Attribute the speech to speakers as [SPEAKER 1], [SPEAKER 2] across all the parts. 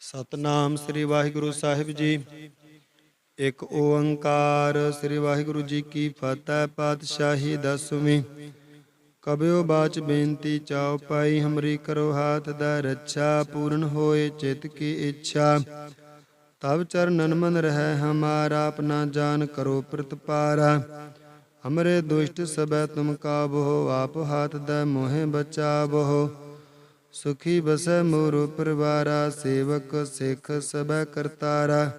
[SPEAKER 1] ਸਤਨਾਮ ਸ੍ਰੀ ਵਾਹਿਗੁਰੂ ਸਾਹਿਬ ਜੀ। ਇੱਕ ਓੰਕਾਰ ਸ੍ਰੀ ਵਾਹਿਗੁਰੂ ਜੀ ਕੀ ਫਤਿਹ, ਪਾਤਸ਼ਾਹੀ ਦਸਵੀਂ। ਕਬਿਓ ਬਾਚ ਬੇਨਤੀ ਚਾਉ ਪਾਈ, ਹਮਰੀ ਕਰੋ ਹਾਥ ਦਾ ਰੱਛਾ, ਪੂਰਨ ਹੋਏ ਚਿਤ ਕੀ ਇੱਛਾ। ਤਬ ਚਰਨਨ ਮਨ ਰਹਿ ਹਮਾਰਾ, ਆਪਣਾ ਜਾਨ ਕਰੋ ਪ੍ਰਤਪਾਰਾ। ਹਮਰੇ ਦੁਸ਼ਟ ਸਬੈ ਤੁਮ ਕਾਬੋ ਆਪ ਹਾਥ ਦਾ ਮੋਹਿ ਬਚਾਵੋ ਸੁਖੀ ਬਸੈ ਮੋਰ ਪਰਵਾਰਾ, ਸੇਵਕ ਸਿੱਖ ਸਭੈ ਕਰਤਾਰਾ।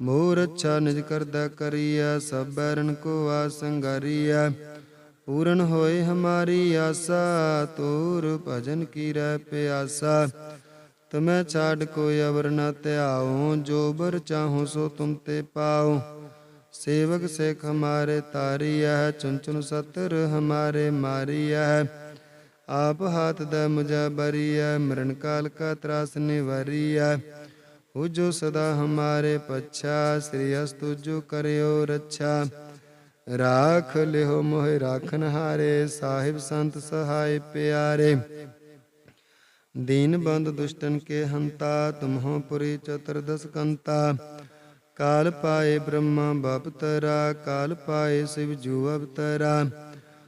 [SPEAKER 1] ਮੋਰ ਅੱਛਾ ਨਿਜ ਕਰਦਾ ਕਰੀਐ, ਸਭ ਰਣ ਕੋ ਆ ਸੰਗਾਰੀਐ। ਪੂਰਨ ਹੋਏ ਹਮਾਰੀ ਆਸਾ, ਤੋਰ ਭਜਨ ਕੀ ਰਹਿ ਪਿਆਸਾ। ਤੁਮੈ ਛਾੜ ਕੋਈ ਅਵਰ ਨ ਧਿਆਉ, ਜੋ ਬਰ ਚਾਹੂ ਸੋ ਤੁਮ ਤੇ ਪਾਉ। ਸੇਵਕ ਸਿੱਖ ਹਮਾਰੇ ਤਾਰੀਐ ਚੁਨ ਚੁਨ ਸਤਰ ਹਮਾਰੇ ਮਾਰੀਐ। ਆਪ ਹਾਥ ਦਾ ਮੁਝਾ ਬਰੀਐ, ਮਰਨ ਕਾਲ ਕਾ ਤਰਾਸ ਨਿਵਾਰੀਐ। ਹੋ ਜੋ ਸਦਾ ਹਮਾਰੇ ਪੱਛਾ, ਸ੍ਰੀ ਅਸਤੁ ਜੋ ਕਰਿਓ ਰੱਛਾ। ਰਾਖ ਲਿਓ ਮੋਹਿ ਰਾਖਨ ਹਾਰੇ, ਸਾਹਿਬ ਸੰਤ ਸਹਾਈ ਪਿਆਰੇ। ਦੀਨ ਬੰਦ ਦੁਸ਼ਟਨ ਕੇ ਹੰਤਾ, ਤੁਮਹੋ ਪੁਰੀ ਚਤੁਰਦਸ ਕੰਤਾ। ਕਾਲ ਪਾਏ ਬ੍ਰਹਮਾ ਬਪ ਤਰਾ ਕਾਲ ਪਾਏ ਸਿਵ ਜੂ ਅਵਤਰਾ।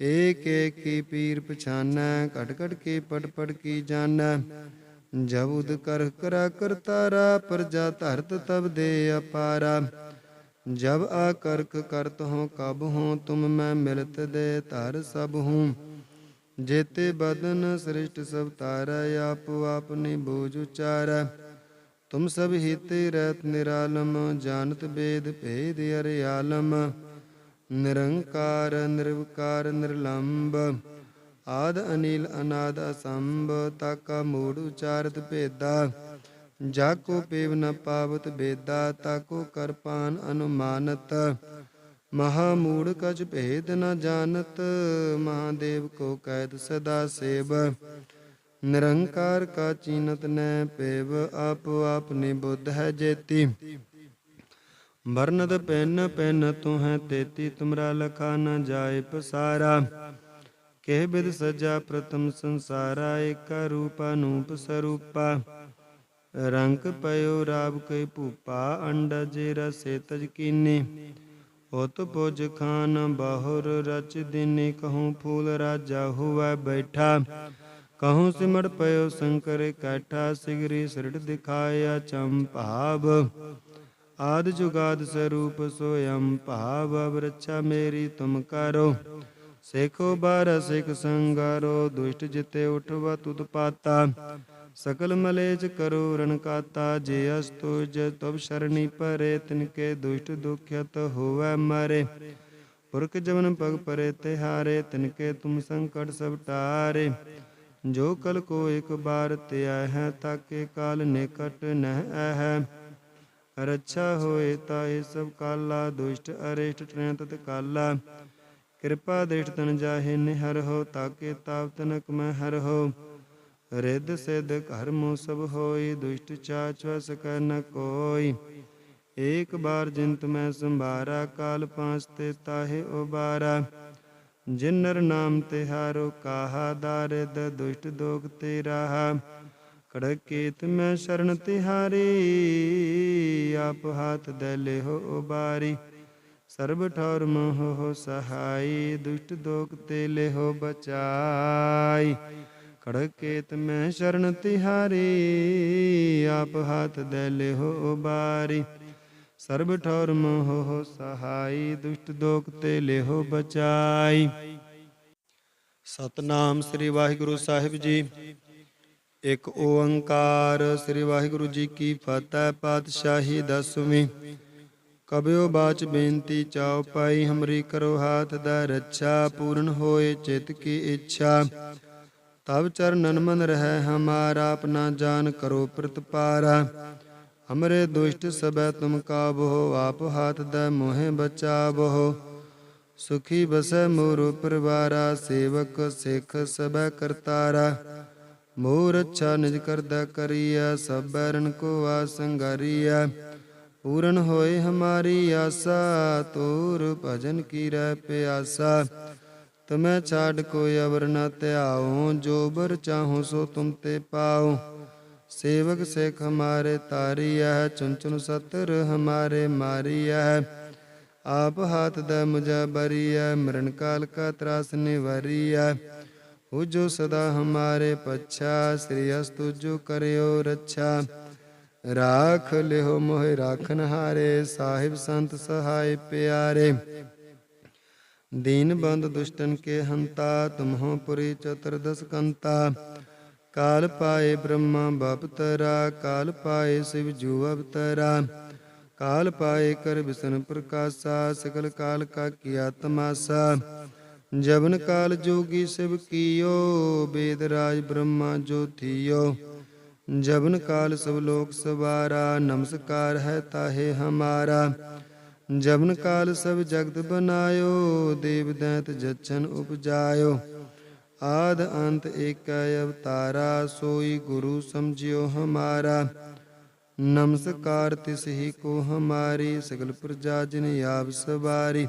[SPEAKER 1] ਏਕ ਏਕ ਕੀ ਪੀਰ ਪਛਾਨੈ, ਘਟ ਘਟ ਕੇ ਪਟ ਪਟ ਕੀ ਜਾਣੈ ਜਬ ਉਦ ਕਰ ਕਰਾ ਕਰਤਾਰਾ ਪ੍ਰਜਾ ਧਰਤ ਤਬ ਦੇ ਅਪਾਰਾ। ਜਬ ਆ ਕਰਕ ਕਰਤ ਹੋ ਕਬ ਹੋ, ਤੁਮ ਮੈਂ ਮਿਲਤ ਦੇ ਧਰ ਸਭ ਹੂੰ। ਜੇਤੇ ਬਦਨ ਸ੍ਰਿਸ਼ਟ ਸਭ ਤਾਰਾ, ਆਪ ਆਪਨੀ ਬੋਝ ਉਚਾਰੈ। ਤੁਮ ਸਭ ਹਿਤੇ ਰਹਿਤ ਨਿਰਾਲਮ, ਜਾਣਤ ਬੇਦ ਭੇਦ ਅਰੇ ਆਲਮ ਨਿਰੰਕਾਰ, ਨਿਰਵਕਾਰ, ਨਿਰਲੰਬ। ਆਦ ਅਨੀਲ, ਅਨਾਦ ਅਸੰਭ। ਤਾਕਾ ਮੂੜ ਉਚਾਰਤ ਭੇਦਾ। ਜਾ ਕੋ ਪੇਵ ਨ ਪਾਵਤ ਬੇਦਾ ਤਾਕੋ ਕਰਪਾਨ ਅਨੁਮਾਨਤ। ਮਹਾ ਮੂੜ ਕਛ ਭੇਦ ਨ ਜਾਣਤ। ਮਹਾਦੇਵ ਕੋ ਕੈਦ ਸਦਾ ਸੇਵ। ਨਿਰੰਕਾਰ ਕਾ ਚੀਨਤ ਨੈ ਪੇਵ। ਆਪ ਆਪਨੇ ਬੁੱਧ ਹੈ ਜੇਤੀ। ਬਰਨਦ ਪੈਨ ਪੈਨ ਤੂੰ ਹੈ ਤੇਤੀ, ਤੁਮਰਾ ਲਖਾ ਨ ਜਾਏ ਪਸਾਰਾ। ਕਹਿ ਬਿਦ ਸਜਾ ਪ੍ਰਥਮ ਸੰਸਾਰਾ, ਏਕਾ ਰੂਪ ਅਨੂਪ ਸਰੂਪਾ। ਰੰਗ ਪਇਓ ਰਾਬ ਕੈ ਭੂਪਾ, ਅੰਡਜ ਰਸੇ ਤਜ ਕੀਨੇ। ਹੋਤ ਪੁਜ ਖਾਨ ਬਾਹੁਰ ਰਚ ਦਿਨੇ, ਕਹੂੰ ਫੂਲ ਰਾਜਾ ਹੁਆ ਬੈਠਾ। ਕਹੂੰ ਸਿਮੜ ਪਇਓ ਸ਼ੰਕਰ ਕਾਠਾ, ਸਿਗਰੀ ਸਿਰੜ ਦਿਖਾਇਆ ਚੰਪਾਵ ਆਦ ਜੁਗਾਦ ਸਰੂਪ ਸੋਯੰ ਭਾਵ ਅਬ ਰੱਛਾ ਮੇਰੀ ਤੁਮ ਕਰੋ। ਸੇਖੋ ਬਾਰ ਸਿਖ ਸੰਗਾਰੋ, ਦੁਸ਼ਟ ਜਿਤੇ ਉਠਵਾ ਤੁਧ ਪਾਤਾ। ਸਕਲ ਮਲੇਜ ਕਰੋ ਰਣ ਕਾਤਾ, ਜੇ ਤਬ ਸ਼ਰਣੀ ਪਰੇ, ਤਿਨਕੇ ਦੁਸ਼ਟ ਦੁਖਿਤ ਹੋਵੈ ਮਾਰੇ। ਪੁਰਖ ਜਵਨ ਪਗ ਪਰੇ ਤਿਹਾਰੇ, ਤਿਨਕੇ ਤੁਮ ਸੰਕਟ ਸਭ ਟਾਰੇ। ਜੋ ਕਲ ਕੋ ਇੱਕ ਬਾਰ ਧਿਆ ਹੈ ਤਾਕੇ ਕਾਲ ਨਿਕਟ ਨਹਿ ਹੈ ਰੱਛਾ ਹੋਏ ਤਾਏ ਸਭ ਕਾਲਾ, ਦੁਸ਼ਟ, ਅਰਿਸ਼ਟ ਟ੍ਰੈ ਤਤ ਕਾਲਾ। ਕਿਰਪਾ ਦੇਸ਼ ਤਨ ਜਾਹੇ, ਨਿਹਰ ਹੋ, ਤਾਕੇ ਤਾਪ ਤਨਕ ਮੈਂ ਹਰ ਹੋ। ਰਿੱਧ ਸਿੱਧ ਘਰ ਮੋ ਸਭ ਹੋਈ, ਦੁਸ਼ਟ ਚਾਚ ਵਸ ਨ ਕੋਈ। ਏਕ ਬਾਰ ਜਿੰਤ ਮੈਂ ਸੰਭਾਰਾ, ਕਾਲ ਪਾਂਚ ਤੇ ਤਾਹੇ ਉਬਾਰਾ। ਜਿਨਰ ਨਾਮ ਤਿਹਾਰੋ ਕਾਹਾ ਦਾਰਿਦ ਦੁਸ਼ਟ ਦੋਗ ਤੇ ਰਾਹਾ ਕੜਕੇਤ ਮੈਂ ਸ਼ਰਨ ਤਿਹਾਰੀ, ਆਪ ਹਾਥ ਦਲੇ ਹੋ ਉਬਾਰੀ। ਸਰਬ ਠੌਰ ਮੋਹ ਹੋ ਸਹਾਈ, ਦੁਸ਼ਟ ਦੋਗ ਤੇ ਲਿਹੋ ਬਚਾਈ। ਕੜਕੇਤ ਮੈਂ ਸ਼ਰਨ ਤਿਹਾਰੀ, ਆਪ ਹਾਥ ਦਲੇ ਹੋ ਉਬਾਰੀ। ਸਰਬ ਠੌਰ ਮੋਹ ਸਹਾਈ, ਦੁਸ਼ਟ ਦੋਖ ਤੇ ਲਿਹੋ ਬਚਾਈ। ਸਤਨਾਮ ਸ੍ਰੀ ਵਾਹਿਗੁਰੂ ਸਾਹਿਬ ਜੀ। ਇਕ ਓੰਕਾਰ, ਸ੍ਰੀ ਵਾਹਿਗੁਰੂ ਜੀ ਕੀ ਫਤਿਹ, ਪਾਤਸ਼ਾਹੀ ਦਸਵੀਂ। ਕਬਿਓ ਬਾਚ ਬੇਨਤੀ ਚਾਉ ਪਾਈ, ਹਮਰੀ ਕਰੋ ਹਾਥ ਦਾ ਰੱਛਾ, ਪੂਰਨ ਹੋਏ ਚਿਤ ਕੀ ਇੱਛਾ। ਤਬ ਚਰਨਨ ਮਨ ਰਹਿ ਹਮਾਰਾ, ਆਪਣਾ ਜਾਨ ਕਰੋ ਪ੍ਰਤਪਾਰਾ। ਹਮਰੇ ਦੁਸ਼ਟ ਸਬੈ ਤੁਮ ਕਾਬੋ ਆਪ ਹਾਥ ਦਾ ਮੋਹਿ ਬਚਾਵੋ। ਸੁਖੀ ਬਸੈ ਮੋਰ ਪਰਿਵਾਰਾ, ਸੇਵਕ ਸਿੱਖ ਸਬੈ ਕਰਤਾਰਾ। ਮੋਰ ਅੱਛਾ ਨਿਜ ਕਰਦਾ ਕਰੀਐ ਸਭ ਬੈਰਨ ਕੋ ਆ ਸੰਗਾਰੀਐ। ਪੂਰਨ ਹੋਏ ਹਮਾਰੀ ਆਸਾ, ਤੋਰ ਭਜਨ ਕੀ ਰਹਿ ਪਿਆਸਾ। ਤੁਮੈ ਛਾੜ ਕੋਈ ਅਵਰ ਨ ਧਿਆਉ, ਜੋ ਬਰ ਚਾਹੋ ਸੋ ਤੁਮ ਤੇ ਪਾਉ। ਸੇਵਕ ਸਿਖ ਹਮਾਰੇ ਤਾਰੀਐ ਚੁਨ ਚੁਨ ਸਤਰ ਹਮਾਰੇ ਮਾਰੀਐ। ਆਪ ਹਾਥ ਦਾ ਮੁਝਾ ਬਰੀਐ, ਮਰਨ ਕਾਲ ਕਾ ਤਰਾਸ ਨਿਵਾਰੀਐ। हु जो सदा हमारे पच्छा, श्रेयस्तु जो करो रक्षा राख लिहो हो मोह राखन हारे, साहिब संत सहाय प्यारे। दीन बंद दुष्टन के हंता, तुम्हो पुरी चतुर्दश कंता। काल पाए ब्रह्मा बाप तरा, काल पाए शिव जू अवतरा काल पाए कर विष्णु प्रकाशा, सकल काल का किया तमाशा। ਜਬਨ ਕਾਲ ਜੋਗੀ ਸਿਵ ਕੀਓ ਬੇਦ ਰਾਜ ਬ੍ਰਹਮਾ ਜੋ ਥੀਓ। ਜਬਨ ਕਾਲ ਸਭ ਲੋਕ ਸਵਾਰਾ, ਨਮਸਕਾਰ ਹੈ ਤਾਹੇ ਹਮਾਰਾ। ਜਵਨ ਕਾਲ ਸਭ ਜਗਤ ਬਨਾਇਓ, ਦੇਵ ਦੈਤ ਜਚਨ ਉਪਜਾਇਓ। ਆਦ ਅੰਤ ਏਕੈ ਅਵਤਾਰਾ, ਸੋਈ ਗੁਰੂ ਸਮਝਿਓ ਹਮਾਰਾ। ਨਮਸਕਾਰ ਤਿਸ ਹੀ ਕੋ ਹਮਾਰੀ, ਸਗਲ ਪ੍ਰਜਾ ਜਿਨ ਆਪ ਸਵਾਰੀ।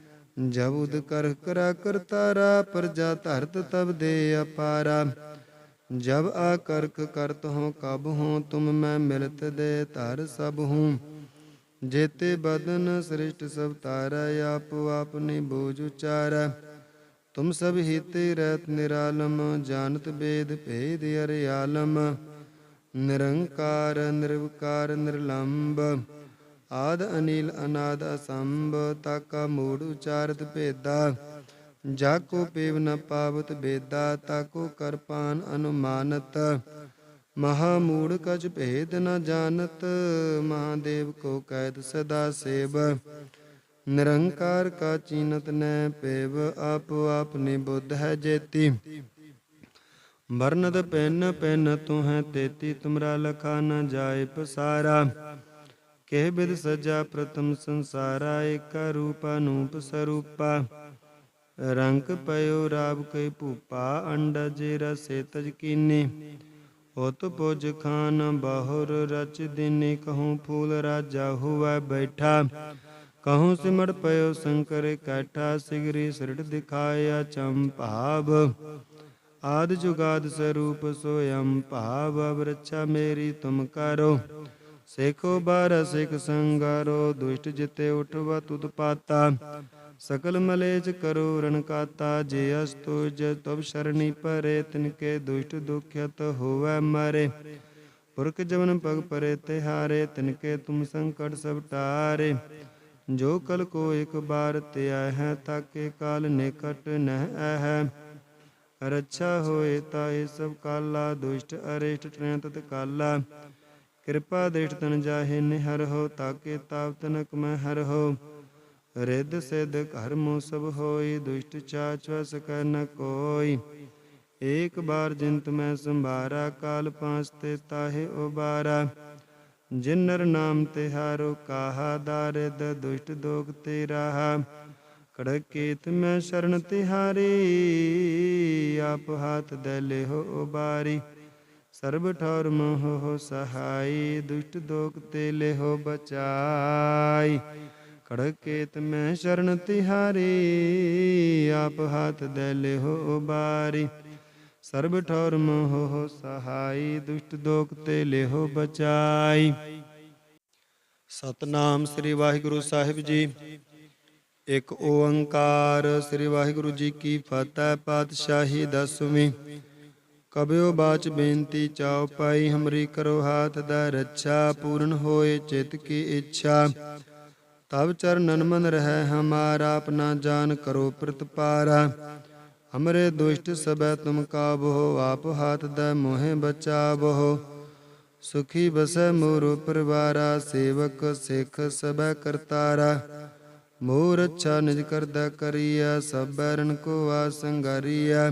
[SPEAKER 1] ਜਬ ਉਦ ਕਰ ਕਰਾ ਕਰਤਾਰਾ ਪ੍ਰਜਾ ਧਰਤ ਤਬ ਦੇ ਅਪਾਰਾ। ਜਬ ਆ ਕਰਤ ਹੋ ਕਬ ਹੋ, ਤੁਮ ਮੈਂ ਮਿਲਤ ਦੇ ਧਰ ਸਭ ਹੂੰ। ਜੇਤੇ ਬਦਨ ਸ੍ਰਿਸ਼ਟ ਸਭ ਤਾਰਾ, ਆਪ ਆਪਨੇ ਬੋਝ ਉਚਾਰੈ। ਤੁਮ ਸਭ ਹੀਤੇ ਰਹਿਤ ਨਿਰਾਲਮ, ਜਾਣਤ ਬੇਦ ਭੇਦ ਅਰਿਆਲਮ। ਨਿਰੰਕਾਰ, ਨਿਰਵਕਾਰ, ਨਿਰਲੰਬ। ਆਦ ਅਨੀਲ ਅਨਾਦ ਅਸੰਭ, ਤਾਕਾ ਮੂੜ ਉਚਾਰਤ ਭੇਦਾ। ਜਾ ਕੋ ਪੇਵ ਨ ਪਾਵਤ ਬੇਦਾ, ਤਾਕੋ ਕਰਪਾਨ ਅਨੁਮਾਨਤ। ਮਹਾ ਮੂੜ ਕਜ ਭੇਦ ਨ ਜਾਣਤ, ਮਹਾਦੇਵ ਕੋ ਕੈਦ ਸਦਾ ਸੇਵ। ਨਿਰੰਕਾਰ ਕਾ ਚੀਨਤ ਨੈ ਪੇਵ, ਆਪ ਆਪਨੇ ਬੁੱਧ ਹੈ ਜੇਤੀ। ਵਰਨਦ ਪੈਨ ਪੈਨ ਤੂੰ ਹੈ ਤੇਤੀ, ਤੁਮਰਾ ਲਖਾ ਨ ਜਾਏ ਪਸਾਰਾ। ਕਹਿ ਬਿਦ ਸਜਾ ਪ੍ਰਥਮ ਸੰਸਾਰਾ ਏਕਾ ਰੂਪ ਅਨੂਪ ਸਰੂਪਾ। ਰੰਗ ਪਇਓ ਰਾਬ ਕੈ ਭੂਪਾ ਅੰਡਜ ਰਸੇ ਤਜ ਕੀਨੇ। ਉਤ ਪੁਜ ਖਾਨ ਬਾਹੁਰ ਰਚ ਦਿਨੇ ਕਹੂੰ ਫੂਲ ਰਾਜਾ ਹੁਆ ਬੈਠਾ। ਕਹੂੰ ਸਿਮੜ ਪਇਓ ਸ਼ੰਕਰ ਕਾਠਾ, ਸਿਗਰੀ ਸਰਟ ਦਿਖਾਇਆ ਚੰਪਾਵ ਆਦ ਜੁਗਾਦ ਸਰੂਪ ਸੋਯੰ ਭਾਵ, ਅਵਰਛਾ ਮੇਰੀ ਤੁਮ ਕਰੋ। ਸੇਖੋ ਬਾਰ ਸਿਖ ਸੰਗਾਰੋ, ਦੁਸ਼ਟ ਜਿਤੇ ਉਠਵਾ ਤੁਧ ਪਾਤਾ। ਸਕਲ ਮਲੇਜ ਕਰੋ ਰਣ ਕਾਤਾ, ਜੇ ਅਸਤੁਜ ਤਬ ਸ਼ਰਣੀ ਪਰੇ, ਤਿਨਕੇ ਦੁਸ਼ਟ ਦੁਖਿਤ ਹੋਵੈ ਮਾਰੇ। ਪੁਰਖ ਜਵਨ ਪਗ ਪਰੇ ਤਿਹਾਰੇ, ਤਿਨਕੇ ਤੁਮ ਸੰਕਟ ਸਭ ਟਾਰੇ। ਜੋ ਕਲ ਕੋ ਇੱਕ ਬਾਰ ਧਿਆ ਹੈ, ਤਾਕੇ ਕਾਲ ਨਿਕਟ ਨਹਿ ਹੈ ਰੱਛਾ ਹੋਏ ਤਾਏ ਸਭ ਕਾਲਾ, ਦੁਸ਼ਟ ਅਰਿਸ਼ਟ ਟ੍ਰੈ ਤਤ ਕਾਲਾ। ਕਿਰਪਾ ਦੇਸ਼ ਤਨ ਜਾਹੇ ਨਿਹਰ ਹੋ, ਤਾਕੇ ਤਾਪ ਤਨਕ ਮੈਂ ਹਰ ਹੋ। ਰਿੱਧ ਸਿੱਧ ਘਰ ਮੋ ਸਭ ਹੋਈ, ਦੁਸ਼ਟ ਚਾਚ ਵਸ ਨ ਕੋਈ। ਏਕ ਬਾਰ ਜਿੰਤ ਮੈਂ ਸੰਭਾਰਾ, ਕਾਲ ਪਾਂਚ ਤੇ ਤਾਹੇ ਉਬਾਰਾ। ਜਿਨ ਨਰ ਨਾਮ ਤਿਹਾਰੋ ਕਾਹਾ ਦਾਰਿਦ ਦੁਸ਼ਟ ਦੋਗ ਤੇ ਰਾਹਾ। ਕੜਕੇਤ ਮੈਂ ਸ਼ਰਨ ਤਿਹਾਰੀ, ਆਪ ਹਾਥ ਦਲੇ ਹੋ ਉਬਾਰੀ। ਸਰਬ ਠੌਰ ਮੋਹ ਸਹਾਈ, ਦੁਸ਼ਟ ਦੋਗ ਤੇ ਲਿਹੋ ਬਚਾਈ। ਖੜਕ ਮੈਂ ਸ਼ਰਨ ਤਿਹਾਰੀ, ਆਪ ਹਾਥ ਦੇ ਲਿਹੋ ਬਾਰੀ ਸਰਬ ਠੌਰ ਮੋਹ ਸਹਾਈ, ਦੁਸ਼ਟ ਦੋਖ ਤੇ ਲਿਹੋ ਬਚਾਈ। ਸਤਨਾਮ ਸ੍ਰੀ ਵਾਹਿਗੁਰੂ ਸਾਹਿਬ ਜੀ। ਇੱਕ ਓੰਕਾਰ, ਸ੍ਰੀ ਵਾਹਿਗੁਰੂ ਜੀ ਕੀ ਫਤਿਹ, ਪਾਤਸ਼ਾਹੀ ਦਸਵੀਂ। ਕਬਿਓ ਬਾਚ ਬੇਨਤੀ ਚਾਉ ਪਾਈ, ਹਮਰੀ ਕਰੋ ਹਾਥ ਦਾ ਰੱਛਾ, ਪੂਰਨ ਹੋਏ ਚਿਤ ਕੀ ਇੱਛਾ। ਤਬ ਚਰਨਨ ਮਨ ਰਹਿ ਹਮਾਰਾ ਆਪਣਾ ਜਾਨ ਕਰੋ ਪ੍ਰਤਪਾਰਾ। ਹਮਰੇ ਦੁਸ਼ਟ ਸਬੈ ਤੁਮ ਕਾਬੋ ਆਪ ਹਾਥ ਦਾ ਮੋਹਿ ਬਚਾਵੋ। ਸੁਖੀ ਬਸੈ ਮੋਰ ਪਰਵਾਰਾ, ਸੇਵਕ ਸਿੱਖ ਸਬੈ ਕਰਤਾਰਾ। ਮੋਰ ਅੱਛਾ ਨਿਜ ਕਰਦਾ ਕਰੀਆ ਸਭ ਬੈਰਨ ਕੋ ਆਸੰਗਾਰੀਆ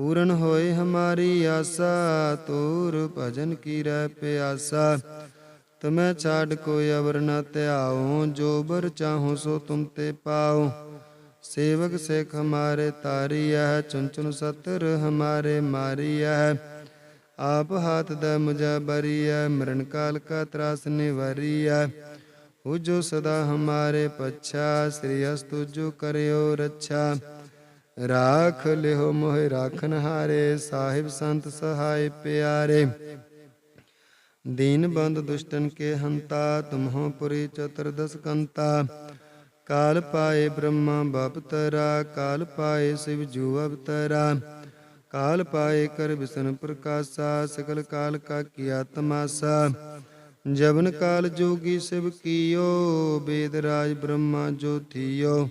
[SPEAKER 1] ਪੂਰਨ ਹੋਏ ਹਮਾਰੀ ਆਸਾ, ਤੂਰ ਭਜਨ ਕੀ ਰਹਿ ਪਿਆਸਾ। ਤੁਮੈ ਛਾੜ ਕੋਈ ਅਵਰ ਨ ਧਿਆਓ ਜੋ ਬਰ ਚਾਹੋ ਸੋ ਤੁਮ ਤੇ ਪਾਓ ਸੇਵਕ ਸਿੱਖ ਹਮਾਰੇ ਤਾਰੀਆ ਹੈ ਚੁਨ ਚੁਨ ਸਤਰ ਹਮਾਰੇ ਮਾਰੀਆ ਹੈ ਆਪ ਹਾਥ ਦਾ ਮੁਝਾ ਬਰੀਆ ਮਰਨ ਕਾਲ ਕਾ ਤਰਾਸ ਨਿਵਾਰੀਆ ਹੋ ਜੋ ਸਦਾ ਹਮਾਰੇ ਪੱਛਾ, ਸ੍ਰੀ ਅਸਤੁ ਜੋ ਕਰਿਓ ਰੱਛਾ। राख लिहो मोहे राखन हारे, साहिब संत सहाय प्यारे। दीन बंद दुष्टन के हंता, तुम्हो पुरी चतुर्दश कंता। काल पाए ब्रह्मा बाप तरा, काल पाए शिव जू अवतरा काल पाए कर विष्णु प्रकाशा, सकल काल का किया तमाशा। जबन काल जोगी शिव कियो, वेदराज ब्रह्मा ज्योतियो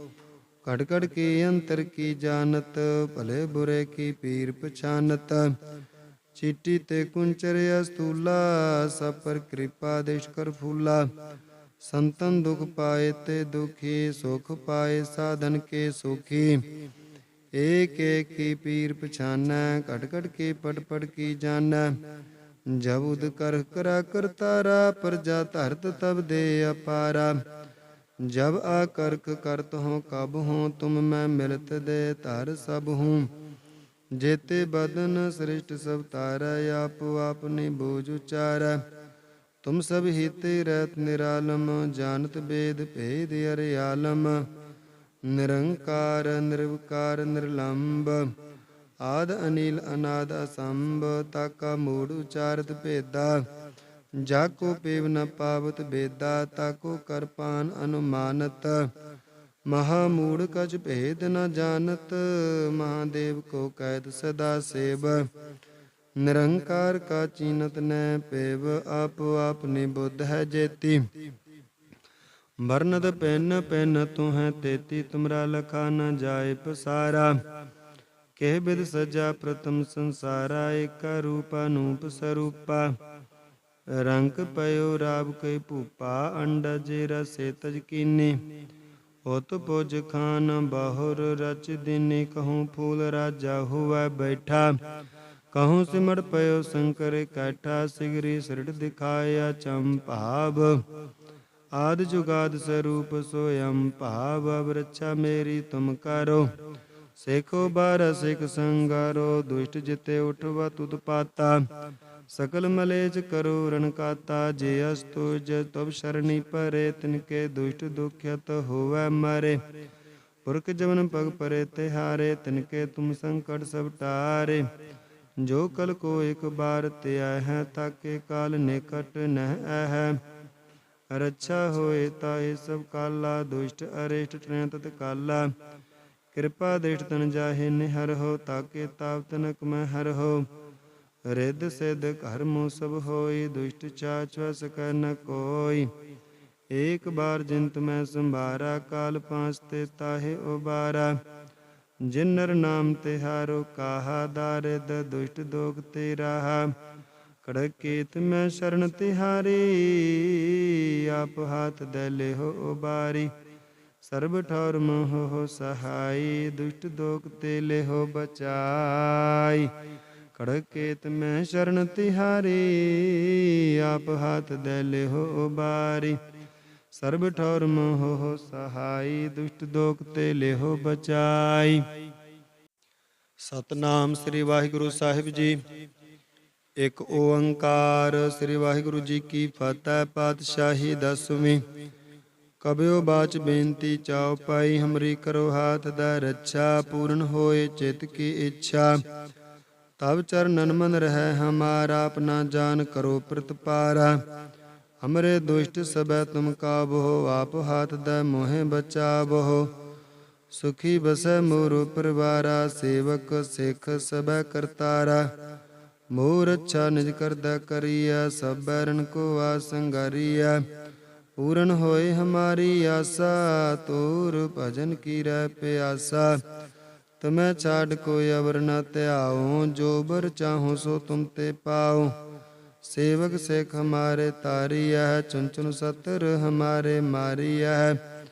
[SPEAKER 1] ਕੜ ਕੜ ਕੇ ਅੰਤਰ ਕੀ ਜਾਣਤ ਭਲੇ ਬੁਰੇ ਕੀ ਪੀਰ ਪਛਾਨਤ ਚੀਟੀ ਤੇ ਕੁੰਚਰਿਆ ਸਤੂਲਾ ਸਭ ਪਰ ਕਿਰਪਾ ਦੇਸ਼ ਕਰ ਫੂਲਾ ਸੰਤਨ ਦੁਖ ਪਾਏ ਤੇ ਦੁਖੀ ਸੁਖ ਪਾਏ ਸਾਧਨ ਕੇ ਸੁਖੀ ਏਕ ਏਕ ਕੀ ਪੀਰ ਪਛਾਨੈ ਘਟ ਘਟ ਕੇ ਪਟ ਪਟ ਕੀ ਜਾਣੈ ਜਬ ਉਦ ਕਰ ਕਰਾ ਕਰਤਾਰਾ ਪ੍ਰਜਾ ਧਰਤ ਤਬ ਦੇ ਅਪਾਰਾ ਜਬ ਆ ਕਰਤ ਹੋ ਕਬ ਹੋ ਤੁਮ ਮੈਂ ਮਿਲਤ ਦੇ ਧਰ ਸਭ ਹੂੰ। ਜੇਤੇ ਬਦਨ ਸ੍ਰਿਸ਼ਟ ਸਭ ਤਾਰੈ ਆਪ ਆਪਨੇ ਬੋਝ ਉਚਾਰੈ। ਤੁਮ ਸਭ ਹੀਤੇ ਰਹਿਤ ਨਿਰਾਲਮ, ਜਾਣਤ ਬੇਦ ਭੇਦ ਅਰੇ ਆਲਮ। ਨਿਰੰਕਾਰ, ਨਿਰਵਕਾਰ ਨਿਰਲੰਭ ਆਦ ਅਨੀਲ, ਅਨਾਦ ਅਸੰਭ, ਤਾਕਾ ਮੂੜ ਉਚਾਰਤ ਭੇਦਾ। ਜਾ ਕੋ ਪੇਵ ਨ ਪਾਵਤ ਬੇਦਾ ਤਾਕੋ ਕਰਪਾਨ ਅਨੁਮਾਨਤ। ਮਹਾਮੂੜ ਕਛ ਭੇਦ ਨ ਜਾਣਤ, ਮਹਾਦੇਵ ਕੋ ਕੈਦ ਸਦਾ ਸੇਵ। ਨਿਰੰਕਾਰ ਕਾ ਚੀਨਤ ਨੈ ਪੇਵ, ਆਪ ਆਪਨੇ ਬੁੱਧ ਹੈ ਜੇਤੀ। ਵਰਨਦ ਪੈਨ ਪੈਨ ਤੂੰ ਹੈ ਤੇਤੀ, ਤੁਮਰਾ ਲਖਾ ਨ ਜਾਏ ਪਸਾਰਾ। ਕਹਿ ਬਿਦ ਸਜਾ ਪ੍ਰਤਮ ਸੰਸਾਰਾ, ਏਕ ਰੂਪ ਨੂਪ ਸਰੂਪਾ। ਰੰਕ ਪਇਓ ਰਾਬ ਕੈ ਭੂਪਾ ਅੰਡਜ ਰਸੇ ਤਜ ਕੀਨੇ। ਉਤ ਪੁਜ ਖਾਨ ਬਾਹੁਰ ਰਚ ਦਿਨੇ, ਕਹੂੰ ਫੂਲ ਰਾਜਾ ਹੁਆ ਬੈਠਾ। ਕਹੂੰ ਸਿਮਰ ਪਇਓ ਸ਼ੰਕਰ ਕੈਠਾ, ਸਿਗਰੀ ਸਿਰੜ ਦਿਖਾਇਆ ਚੰਪਾਵ ਆਦ ਜੁਗਾਦ ਸਰੂਪ ਸੋਯੰ ਭਾਵ, ਅਵਰਛਾ ਮੇਰੀ ਤੁਮ ਕਰੋ। ਸੇਖੋ ਬਾਰ ਸਿਖ ਸੰਗਾਰੋ, ਦੁਸ਼ਟ ਜਿਤੇ ਉਠਵਾ ਤੁਧ ਪਾਤਾ। ਸਕਲ ਮਲੇਜ ਕਰੋ ਰਣਕਾਤਾ ਜੇ ਅਸਤੁਜ ਤਬ ਸ਼ਰਣੀ ਪਰੇ, ਤਿਨਕੇ ਦੁਸ਼ਟ ਦੁਖਿਤ ਹੋਵੈ ਮਰੇ। ਪੁਰਖ ਜਵਨ ਪਗ ਪਰੇ ਤਿਹਾਰੇ, ਤਿਨਕੇ ਤੁਮ ਸੰਕਟ ਸਭ ਟਾਰੇ। ਜੋ ਕਲ ਕੋ ਇੱਕ ਬਾਰ ਤੇ ਹੈ, ਤਾਕੇ ਕਾਲ ਨਿਕਟ ਨਹਿ ਹੈ ਰੱਛਾ ਹੋਏ ਤਾਏ ਸਭ ਕਾਲਾ, ਦੁਸ਼ਟ ਅਰਿਸ਼ਟ ਟ੍ਰੈ ਤਤ ਕਾਲਾ। ਕਿਰਪਾ ਦੇਸ਼ ਤਨ ਜਾਹੇ ਨਿਹਰ ਹੋ, ਤਾਕੇ ਤਾਪ ਤਨਕ ਮੈਂ ਹਰ ਹੋ। ਰਿੱਧ ਸਿੱਧ ਘਰ ਸਭ ਹੋਈ, ਦੁਸ਼ਟ ਚਾਚ ਕਰ ਨ ਕੋਈ। ਏਕ ਬਾਰ ਜਿੰਤ ਮੈਂ ਸੰਭਾਰਾ, ਕਾਲ ਪਾਂਚ ਤੇ ਤਾਹੇ ਉਬਾਰਾ। ਜਿਨ ਨਰ ਨਾਮ ਤਿਹਾਰੋ ਕਾਹਾ ਦਾਰਿਦ ਦੁਸ਼ਟ ਦੋਗ ਤੇ ਰਾਹਾ। ਕੜਕੇਤ ਮੈਂ ਸ਼ਰਨ ਤਿਹਾਰੀ, ਆਪ ਹਾਥ ਦੇ ਲਿਹੋ ਉਬਾਰੀ। ਸਰਬ ਠੌਰ ਮੋਹ ਸਹਾਈ, ਦੁਸ਼ਟ ਦੋਖ ਤੇ ਲਿਹੋ ਬਚਾਈ। ਕੜਕੇਤ ਮੈਂ ਸ਼ਰਨ ਤਿਹਾਰੀ, ਆਪ ਹਾਥ ਦੇ ਲਿਹੋ ਉਬਾਰੀ ਸਰਬ ਠੌਰ ਮੋਹ ਸਹਾਈ, ਦੁਸ਼ਟ ਦੋਖ ਤੇ ਲਿਹੋ ਬਚਾਈ। ਸਤਨਾਮ ਸ੍ਰੀ ਵਾਹਿਗੁਰੂ ਸਾਹਿਬ ਜੀ। ਇਕ ਓੰਕਾਰ, ਸ੍ਰੀ ਵਾਹਿਗੁਰੂ ਜੀ ਕੀ ਫਤਿਹ, ਪਾਤਸ਼ਾਹੀ ਦਸਵੀਂ। ਕਬਿਓ ਬਾਚ ਬੇਨਤੀ ਚਾਉ ਪਾਈ, ਹਮਰੀ ਕਰੋ ਹਾਥ ਦਾ ਰੱਛਾ, ਪੂਰਨ ਹੋਏ ਚਿਤ ਕੀ ਇੱਛਾ। ਤਬ ਚਰਨਨ ਮਨ ਰਹਿ, ਹਮਾਰਾ ਆਪਣਾ ਜਾਨ ਕਰੋ ਪ੍ਰਤਪਾਰਾ। ਹਮਰੇ ਦੁਸ਼ਟ ਸਬੈ ਤੁਮ ਕਾਬੋ ਆਪ ਹਾਥ ਦਾ ਮੋਹਿ ਬਚਾਵੋ। ਸੁਖੀ ਬਸੈ ਮੋਰ ਪਰਵਾਰਾ, ਸੇਵਕ ਸਿੱਖ ਸਬੈ ਕਰਤਾਰਾ। ਮੋਰ ਅੱਛਾ ਨਿਜ ਕਰਦਾ ਕਰੀਆ ਸਭ ਬੈਰਨ ਕੋ ਆਸੰਗਾਰੀਆ ਪੂਰਨ ਹੋਏ ਹਮਾਰੀ ਆਸਾ, ਤੋਰ ਭਜਨ ਕੀ ਰਹਿ ਪਿਆਸਾ। ਤਮੈ ਛਾੜ ਕੋਈ ਅਵਰ ਨ ਧਿਆਉ, ਜੋ ਬਰ ਚਾਹੋ ਸੋ ਤੁਮ ਤੇ ਪਾਉ। ਸੇਵਕ ਸਿਖ ਹਮਾਰੇ ਤਾਰੀਆ ਹੈ ਚੁੰਚੁਨ ਸਤਰ ਹਮਾਰੇ ਮਾਰੀਆ ਹੈ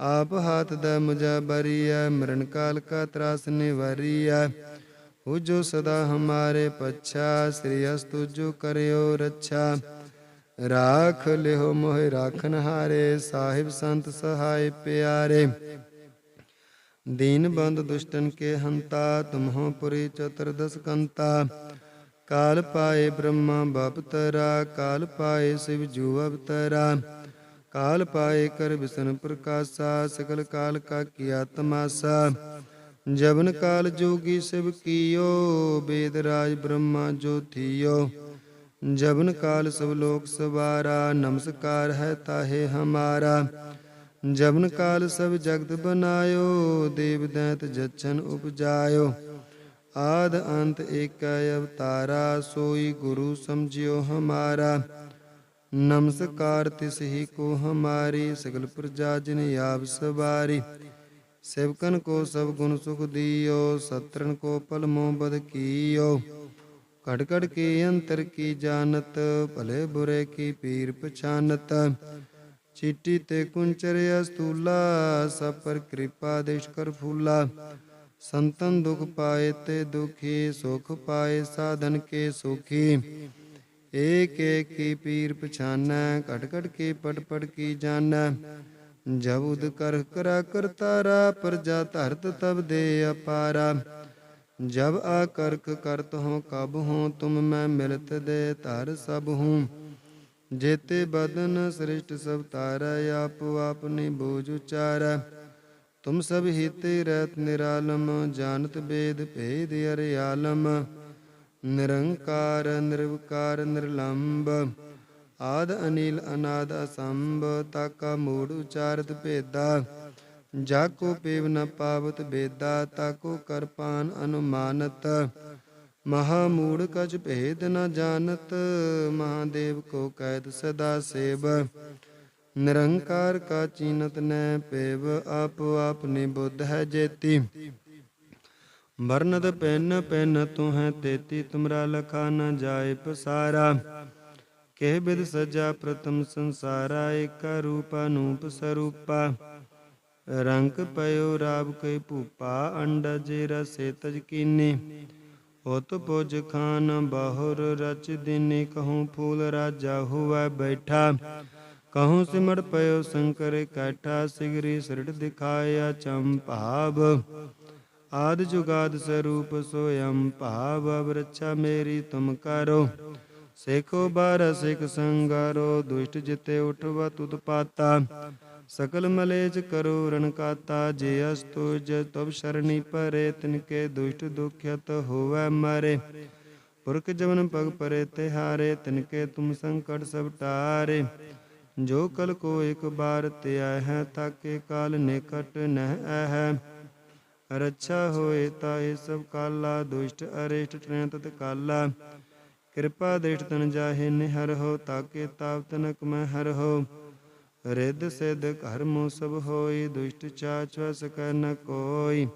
[SPEAKER 1] ਆਪ ਹਾਥ ਦਾ ਮੁਝਾ ਬਰੀਆ ਮਰਨ ਕਾਲ ਕਾ ਤਰਾਸ ਨਿਵਾਰੀਆ ਹੋ ਜੋ ਸਦਾ ਹਮਾਰੇ ਪੱਛਾ, ਸ੍ਰੀ ਅਸਤੁ ਜੋ ਕਰਿਓ ਰੱਛਾ। ਰਾਖ ਲਿਓ ਮੋਹਿ ਰਾਖਨ ਹਾਰੇ ਸਾਹਿਬ ਸੰਤ ਸਹਾਈ ਪਿਆਰੇ। दीन बंद दुष्टन के हंता, तुम्हों पुरी चतुर्दश कंता। काल पाए ब्रह्मा बाप तरा, काल पाए शिव जू अवतरा काल पाए कर विष्णु प्रकाशा, सकल काल का किया तमाशा। जबन काल जोगी शिव कियो वेदराज ब्रह्मा जो थियो। जबन काल सब लोक सवारा, नमस्कार है ताहे हमारा। ਜਬਨ ਕਾਲ ਸਭ ਜਗਤ ਬਨਾਇਓ, ਦੇਵ ਦੈਤ ਜਛਨ ਉਪਜਾਇਓ। ਆਦ ਅੰਤ ਏਕੈ ਅਵਤਾਰਾ, ਸੋਈ ਗੁਰੂ ਸਮਝਿਓ ਹਮਾਰਾ। ਨਮਸਕਾਰ ਤਿਸ ਹੀ ਕੋ ਹਮਾਰੀ, ਸਗਲ ਪ੍ਰਜਾ ਜਿਨ ਆਪ ਸਵਾਰੀ। ਸੇਵਕਨ ਕੋ ਸਭ ਗੁਣ ਸੁਖ ਦਿਓ ਸਤਰਨ ਕੋ ਪਲ ਮੋਹ ਬਦ ਕੀਓ। ਕੜ ਕੜ ਕੇ ਅੰਤਰ ਕੀ ਜਾਣਤ, ਭਲੇ ਬੁਰੇ ਕੀ ਪੀਰ ਪਛਾਨਤ। ਚੀਟੀ ਤੇ ਕੁੰਚਰ ਅਸਤੂਲਾ, ਸਭ ਪਰ ਕਿਰਪਾ ਦੇਸ਼ ਕਰ ਫੂਲਾ। ਸੰਤਨ ਦੁਖ ਪਾਏ ਤੇ ਦੁਖੀ, ਸੁਖ ਪਾਏ ਸਾਧਨ ਕੇ ਸੁਖੀ। ਏਕ ਏਕ ਕੀ ਪੀਰ ਪਛਾਨੈ, ਘਟ ਘਟ ਕੇ ਪਟ ਪਟ ਕੀ ਜਾਣੈ ਜਬ ਉਦ ਕਰ ਕਰਾ ਕਰਤਾਰਾ ਪ੍ਰਜਾ ਧਰਤ ਤਬ ਦੇ ਅਪਾਰਾ। ਜਬ ਆ ਕਰਤ ਹੋ ਕਬ ਹੋ ਤੁਮ ਮੈਂ ਮਿਲਤ ਦੇ ਧਰ ਸਭ ਹੂੰ। ਜੇਤੇ ਬਦਨ ਸ੍ਰਿਸ਼ਟ ਸਭ ਤਾਰੈ ਆਪ ਆਪਨੀ ਬੋਝ ਉਚਾਰੈ। ਤੁਮ ਸਭ ਹਿਤੇ ਰਤ ਨਿਰਾਲਮ, ਜਾਣਤ ਬੇਦ ਭੇਦ ਅਰਿਆਲਮ ਨਿਰੰਕਾਰ, ਨਿਰਵਕਾਰ, ਨਿਰਲੰਬ। ਆਦ ਅਨੀਲ, ਅਨਾਦ ਅਸੰਭ, ਤਾਕਾ ਮੂੜ ਉਚਾਰਤ ਭੇਦਾ। ਜਾ ਕੋ ਪੇਵ ਨ ਪਾਵਤ ਬੇਦਾ ਤਾਕੋ ਕਰਪਾਨ ਅਨੁਮਾਨਤ। ਮਹਾ ਮੂੜ ਕਛ ਭੇਦ ਨ ਜਾਣਤ, ਮਹਾਦੇਵ ਕੋ ਕੈਦ ਸਦਾ ਸੇਵ। ਨਿਰੰਕਾਰ ਕਾ ਚੀਨਤ ਨੈ ਪੇਵ, ਆਪ ਆਪਨੀ ਬੁੱਧ ਹੈ ਜੇਤੀ। ਵਰਨਦ ਪੈਨ ਪੈਨ ਤੂੰ ਹੈ ਤੇਤੀ, ਤੁਮਰਾ ਲਖਾ ਨ ਜਾਏ ਪਸਾਰਾ। ਕਹਿ ਬਿਦ ਸਜਾ ਪ੍ਰਥਮ ਸੰਸਾਰਾ, ਏਕਾ ਰੂਪ ਅਨੂਪ ਸਰੂਪਾ। ਰੰਗ ਪਇਓ ਰਾਬ ਕੈ ਭੂਪਾ, ਅੰਡਜ ਰਸੇ ਤਜ ਕੀਨੇ। ਹੋਤ ਪੁਜ ਖਾਨ ਬਾਹੁਰ ਰਚ ਦਿਨੇ ਕਹੂੰ ਫੂਲ ਰਾਜਾ ਹੁਆ ਬੈਠਾ। ਕਹੂੰ ਸਿਮੜ ਪਇਓ ਸ਼ੰਕਰ ਕੈਠਾ, ਸਿਗਰੀ ਸਰੜ ਦਿਖਾਇਆ ਚੰਪਾਵ ਆਦ ਜੁਗਾਦ ਸਰੂਪ ਸੋਯੰ ਭਾਵ, ਅਵਰਛਾ ਮੇਰੀ ਤੁਮ ਕਰੋ। ਸੇਖੋ ਬਾਰ ਸਿਖ ਸੰਗਾਰੋ, ਦੁਸ਼ਟ ਜਿਤੇ ਉਠਵਾ ਤੁਤ ਪਾਤਾ। ਸਕਲ ਮਲੇਜ ਕਰੋ ਰਣਕਾਤਾ ਜੇ ਅਸਤੁਜ ਤਬ ਸ਼ਰਣੀ ਪਰੇ, ਤਿਨਕੇ ਦੁਸ਼ਟ ਦੁਖਿਤ ਹੋਵੈ ਮਾਰੇ। ਪੁਰਖ ਜਵਨ ਪਗ ਪਰੇ ਤਿਹਾਰੇ, ਤਿਨਕੇ ਤੁਮ ਸੰਕਟ ਸਭ ਟਾਰੇ। ਜੋ ਕਲ ਕੋ ਇੱਕ ਬਾਰ ਤੇ ਹੈ ਤਾਕੇ ਕਾਲ ਨਿਕਟ ਨਹਿ ਹੈ ਰੱਛਾ ਹੋਏ ਤਾਏ ਸਭ ਕਾਲਾ, ਦੁਸ਼ਟ ਅਰਿਸ਼ਟ ਟ੍ਰੈ ਤਤ ਕਾਲਾ। ਕਿਰਪਾ ਦੇਸ਼ ਤਨ ਜਾਹੇ ਨਿਹਰ ਹੋ, ਤਾਕੇ ਤਾਪ ਤਨਕ ਮੈਂ ਹਰ ਹੋ। ਰਿੱਧ ਸਿਧ ਘਰ ਸਭ ਹੋਈ, ਦੁਸ਼ਟ ਚਾਚ ਕਰ ਨ ਕੋਈ।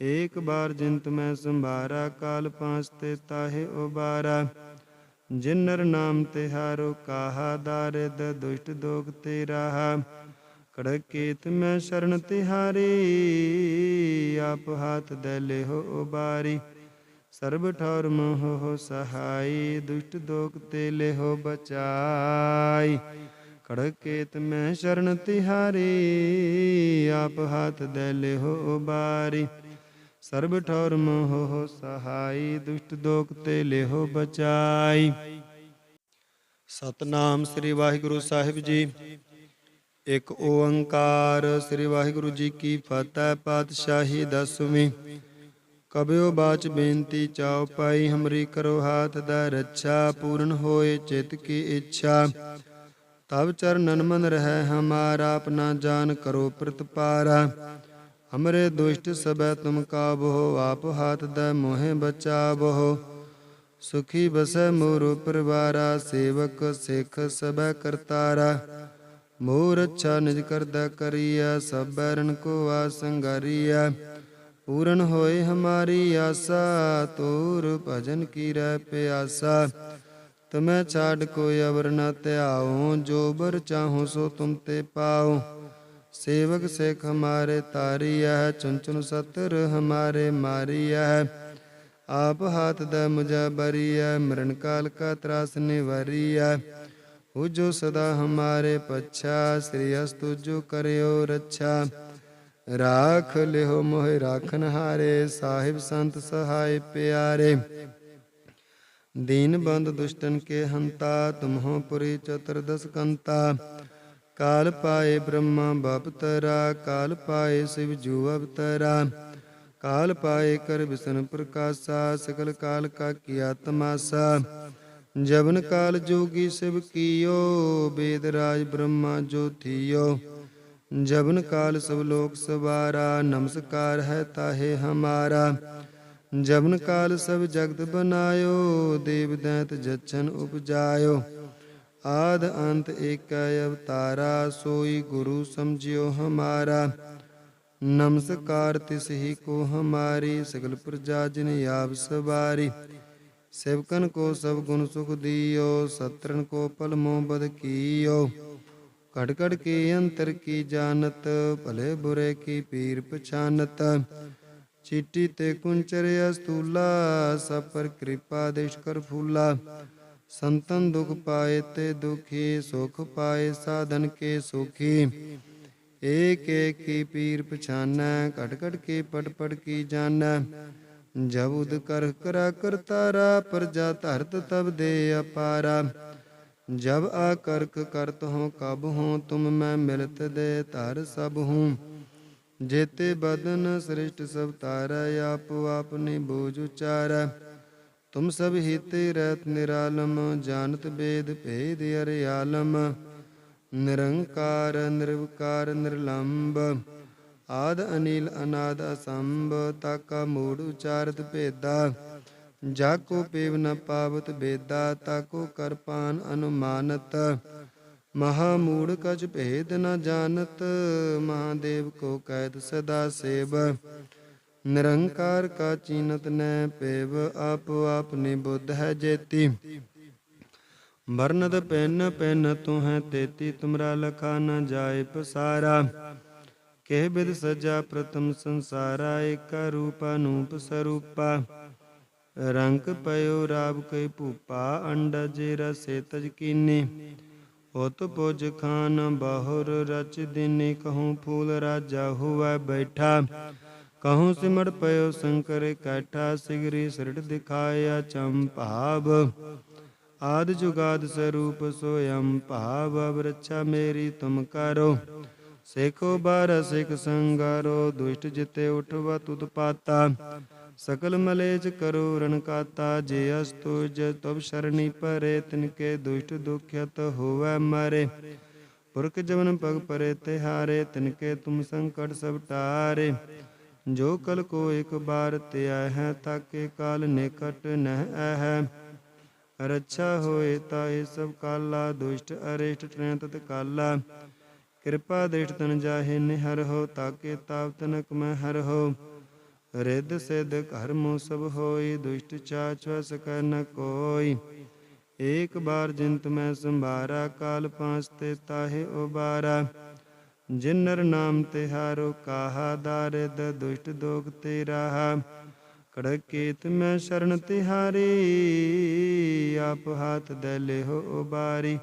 [SPEAKER 1] ਏਕ ਬਾਰ ਜਿੰਤ ਮੈਂ ਸੰਭਾਰਾ, ਕਾਲ ਪਾਂਚ ਤੇ ਤਾਹੇ ਉਬਾਰਾ। ਜਿਨਰ ਨਾਮ ਤਿਹਾਰੋ ਕਾਹਾ ਦਾਰਿਦ ਦੁਸ਼ਟ ਦੋਗ ਤੇ ਰਾਹਾ ਕੜਕੇਤ ਮੈਂ ਸ਼ਰਨ ਤਿਹਾਰੀ, ਆਪ ਹਾਥ ਦੇ ਲਿਹੋ ਉਬਾਰੀ। ਸਰਬ ਠੌਰ ਮੋਹ ਸਹਾਈ, ਦੁਸ਼ਟ ਦੋਖ ਤੇ ਲਿਹੋ ਬਚਾਈ। ਕੜਕੇਤ ਮੈਂ ਸ਼ਰਨ ਤਿਹਾਰੀ, ਆਪ ਹਾਥ ਦੇ ਲਿਹੋ ਉਬਾਰੀ ਸਰਬ ਠੌਰ ਮੋਹ ਸਹਾਈ, ਦੁਸ਼ਟ ਦੋਖ ਤੇ ਲਿਹੋ ਬਚਾਈ। ਸਤਨਾਮ ਸ੍ਰੀ ਵਾਹਿਗੁਰੂ ਸਾਹਿਬ ਜੀ। ਇੱਕ ਓੰਕਾਰ ਸ੍ਰੀ ਵਾਹਿਗੁਰੂ ਜੀ ਕੀ ਫਤਿਹ, ਪਾਤਸ਼ਾਹੀ ਦਸਵੀਂ। ਕਬਿਓ ਬਾਚ ਬੇਨਤੀ ਚਾਉ ਪਾਈ, ਹਮਰੀ ਕਰੋ ਹਾਥ ਦਾ ਰੱਛਾ, ਪੂਰਨ ਹੋਏ ਚਿਤ ਕੀ ਇੱਛਾ। ਤਬ ਚਰਨਨ ਮਨ ਰਹਿ ਹਮਾਰਾ ਆਪਣਾ ਜਾਨ ਕਰੋ ਪ੍ਰਤਪਾਰਾ। ਹਮਰੇ ਦੁਸ਼ਟ ਸਬੈ ਤੁਮ ਕਾਬੋ ਆਪ ਹਾਥ ਦਾ ਮੋਹਿ ਬਚਾਵੋ। ਸੁਖੀ ਬਸੈ ਮੋਰ ਪਰਵਾਰਾ, ਸੇਵਕ ਸਿੱਖ ਸਬੈ ਕਰਤਾਰਾ। ਮੋਰ ਅੱਛਾ ਨਿਜ ਕਰਦਾ ਕਰੀਆ ਸਭ ਬੈਰਨ ਕੋ ਆਸੰਗਾਰੀਆ ਪੂਰਨ ਹੋਏ ਹਮਾਰੀ ਆਸਾ, ਤੋਰ ਭਜਨ ਕੀ ਰਹਿ ਪਿਆਸਾ। ਤਮੈ ਛਾੜ ਕੋਈ ਅਵਰ ਨ ਧਿਆਉ, ਜੋ ਬਰ ਚਾਹੋ ਸੋ ਤੁਮ ਤੇ ਪਾਉ। ਸੇਵਕ ਸਿਖ ਹਮਾਰੇ ਤਾਰੀ ਹੈ ਚੁੰਚੁਨ ਸਤਰ ਹਮਾਰੇ ਮਾਰੀ ਹੈ ਆਪ ਹਾਥ ਦਾ ਮੁਝਾ ਬਰੀ ਹੈ ਮਰਨ ਕਾਲ ਕਾ ਤਰਾਸ ਨਿਵਾਰੀ ਹੈ ਹੋ ਜੋ ਸਦਾ ਹਮਾਰੇ ਪਛਾ, ਸ੍ਰੀ ਅਸਤੁ ਜੋ ਕਰਿਓ ਰੱਛਾ। ਰਾਖ ਲਿਓ ਮੋਹਿ ਰਾਖਨ ਹਾਰੇ ਸਾਹਿਬ ਸੰਤ ਸਹਾਈ ਪਿਆਰੇ। दीन बंद दुष्टन के हंता, तुम्हों पुरी चतुर्दश कंता। काल पाए ब्रह्मा बाप तरा, काल पाए शिव जू अवतरा काल पाए कर विष्णु प्रकाशा, सकल काल का किया तमाशा। जबन काल जोगी शिव कियो वेदराज ब्रह्मा ज्योतियो जबन काल सब लोक सवारा, नमस्कार है ताहे हमारा। ਜਵਨ ਕਾਲ ਸਭ ਜਗਤ ਬਨਾਇਓ, ਦੇਵ ਦੈਤ ਜਛਨ ਉਪਜਾਇਓ। ਆਦ ਅੰਤ ਏਕੈ ਅਵਤਾਰਾ, ਸੋਈ ਗੁਰੂ ਸਮਝਿਓ ਹਮਾਰਾ। ਨਮਸਕਾਰ ਤਿਸ ਹੀ ਕੋ ਹਮਾਰੀ, ਸਗਲ ਪ੍ਰਜਾ ਜਿਨ ਆਪ ਸਵਾਰੀ। ਸੇਵਕਨ ਕੋ ਸਭ ਗੁਣ ਸੁਖ ਦਿਓ ਸਤਰਨ ਕੋ ਪਲ ਮੋ ਬਦ ਕੀਓ। ਕੜ ਕੜ ਕੇ ਅੰਤਰ ਕੀ ਜਾਣਤ, ਭਲੇ ਬੁਰੇ ਕੀ ਪੀਰ ਪਛਾਨਤ। ਚੀਟੀ ਤੇ ਕੁੰਚਰ ਅਸਤੂਲਾ ਸਭ ਪਰ ਕਿਰਪਾ ਦੇਸ਼ ਕਰ ਫੂਲਾ। ਸੰਤਨ ਦੁਖ ਪਾਏ ਤੇ ਦੁਖੀ, ਸੁਖ ਪਾਏ ਸਾਧਨ ਕੇ ਸੁਖੀ। ਏਕ ਏਕ ਕੀ ਪੀਰ ਪਛਾਨੈ, ਘਟ ਘਟ ਕੇ ਪਟ ਪਟ ਕੀ ਜਾਣੈ ਜਬ ਉਦ ਕਰ ਕਰਾ ਕਰਤਾਰਾ ਪ੍ਰਜਾ ਧਰਤ ਤਬ ਦੇ ਅਪਾਰਾ। ਜਬ ਆ ਕਰਕ ਕਰਤ ਹੋ ਕਬ ਹੋ ਤੁਮ ਮੈਂ ਮਿਲਤ ਦੇ ਧਰ ਸਭ ਹੂੰ। ਜੇਤੇ ਬਦਨ ਸ੍ਰਿਸ਼ਟ ਸਭ ਤਾਰੈ ਆਪ ਆਪਨੇ ਬੋਝ ਉਚਾਰੈ। ਤੁਮ ਸਭ ਹੀਤੇ ਰਹਿਤ ਨਿਰਾਲਮ, ਜਾਣਤ ਬੇਦ ਭੇਦ ਅਰਿਆਲਮ ਨਿਰੰਕਾਰ, ਨਿਰਵਕਾਰ ਨਿਰਲੰਭ ਆਦ ਅਨੀਲ, ਅਨਾਦ ਅਸੰਭ, ਤਾਕਾ ਮੂੜ ਉਚਾਰਤ ਭੇਦਾ। ਜਾ ਕੋ ਪੇਵ ਨ ਪਾਵਤ ਬੇਦਾ ਤਾਕੋ ਕਰਪਾਨ ਅਨੁਮਾਨਤ। ਮਹਾ ਮੂੜ ਕਛ ਭੇਦ ਨ ਜਾਣਤ, ਮਹਾਦੇਵ ਕੋ ਕੈਦ ਸਦਾ ਸੇਵ। ਨਿਰੰਕਾਰ ਕਾ ਚੀਨਤ ਨੈ ਪੇਵ, ਆਪ ਆਪਨੇ ਬੁੱਧ ਹੈ ਜੇਤੀ। ਵਰਨਦ ਪੈਨ ਪੈਨ ਤੂੰ ਹੈ ਤੇਤੀ, ਤੁਮਰਾ ਲਖਾ ਨ ਜਾਏ ਪਸਾਰਾ। ਕਹਿ ਬਿਦ ਸਜਾ ਪ੍ਰਥਮ ਸੰਸਾਰਾ, ਏਕਾ ਰੂਪ ਅਨੂਪ ਸਰੂਪਾ। ਰੰਗ ਪਇਓ ਰਾਬ ਕੈ ਭੂਪਾ, ਅੰਡਾ ਜੇ ਰਸੇ ਤਜ ਕੀਨੇ। ਉਤ ਪੁਜ ਖਾਨ ਬਾਹੁਰ ਰਚ ਦਿਨੇ ਕਹੂੰ ਫੂਲ ਰਾਜਾ ਹੁਆ ਬੈਠਾ। ਕਹੂੰ ਸਿਮੜ ਪਇਓ ਸ਼ੰਕਰ ਕੈਠਾ, ਸਿਗਰੀ ਸਿਰੜ ਦਿਖਾਇਆ ਚੰਪਾਵ ਆਦ ਜੁਗਾਦ ਸਰੂਪ ਸੋਯੰ ਭਾਵ, ਅਵਰਛਾ ਮੇਰੀ ਤੁਮ ਕਰੋ। ਸੇਖੋ ਬਾਰ ਸਿਖ ਸੰਗਾਰੋ, ਦੁਸ਼ਟ ਜਿਤੇ ਉਠਵਾ ਤੁਤ ਪਾਤਾ। ਸਕਲ ਮਲੇਜ ਕਰੋ ਰਣਕਾਤਾ ਜੇ ਅਸਤੁਜ ਤਬ ਸ਼ਰਣੀ ਪਰੇ, ਤਿਨਕੇ ਦੁਸ਼ਟ ਦੁਖਿਤ ਹੋਵੈ ਮਾਰੇ। ਪੁਰਖ ਜਵਨ ਪਗ ਪਰੇ, ਤਿਹਾਰੇ, ਤਿਨਕੇ ਤੁਮ ਸੰਕਟ ਸਭ ਟਾਰੇ। ਜੋ ਕਲ ਕੋ ਇਕ ਬਾਰ ਧਿਆ ਹੈ, ਤਾਕੇ ਕਾਲ ਨਿਕਟ ਨਹਿ ਹੈ ਰੱਛਾ ਹੋਏ ਤਾਏ ਸਭ ਕਾਲਾ, ਦੁਸ਼ਟ ਅਰਿਸ਼ਟ ਟ੍ਰੈ ਤਤ ਕਾਲਾ। ਕਿਰਪਾ ਦ੍ਰਿਸ਼ਟ ਤਨ ਜਾਹੇ ਨਿਹਰ ਹੋ, ਤਾਕੇ ਤਾਪ ਤਨਕ ਮੈਂ ਹਰ ਹੋ। ਰਿੱਧ ਸਿਧ ਘਰ ਮੋ ਸਭ ਹੋਈ, ਦੁਸ਼ਟ ਚਾਚ ਸਕੈ ਨ ਕੋਈ। ਏਕ ਬਾਰ ਜਿੰਤ ਮੈਂ ਸੰਭਾਰਾ, ਕਾਲ ਪਾਂਚ ਤੇ ਤਾਹੇ ਉਬਾਰਾ। ਜਿਨਰ ਨਾਮ ਤਿਹਾਰੋ ਕਾਹਾ ਦਾਰਿਦ ਦੁਸ਼ਟ ਦੋਖ ਤੇ ਰਾਹਾ। ਕੜਕੇਤ ਮੈਂ ਸ਼ਰਨ ਤਿਹਾਰੀ, ਆਪ ਹਾਥ ਦੇ ਲਿਹੋ ਉਬਾਰੀ।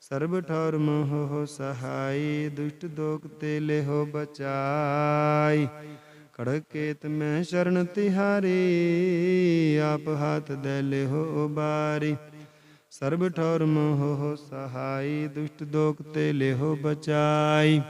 [SPEAKER 1] ਸਰਬ ਠੌਰ ਮੋਹ ਸਹਾਈ, ਦੁਸ਼ਟ ਦੋਖ ਤੇ ਲਿਹੋ ਬਚਾਈ। ਖੜਕੇਤ ਮੈਂ ਸ਼ਰਨ ਤਿਹਾਰੀ, ਆਪ ਹੱਥ ਦੇ ਲਿਹੋ ਬਾਰੀ। ਸਰਬ ਠੌਰ ਮੋਹ ਸਹਾਈ, ਦੁਸ਼ਟ ਦੋਖ ਤੇ ਲਿਹੋ ਬਚਾਈ।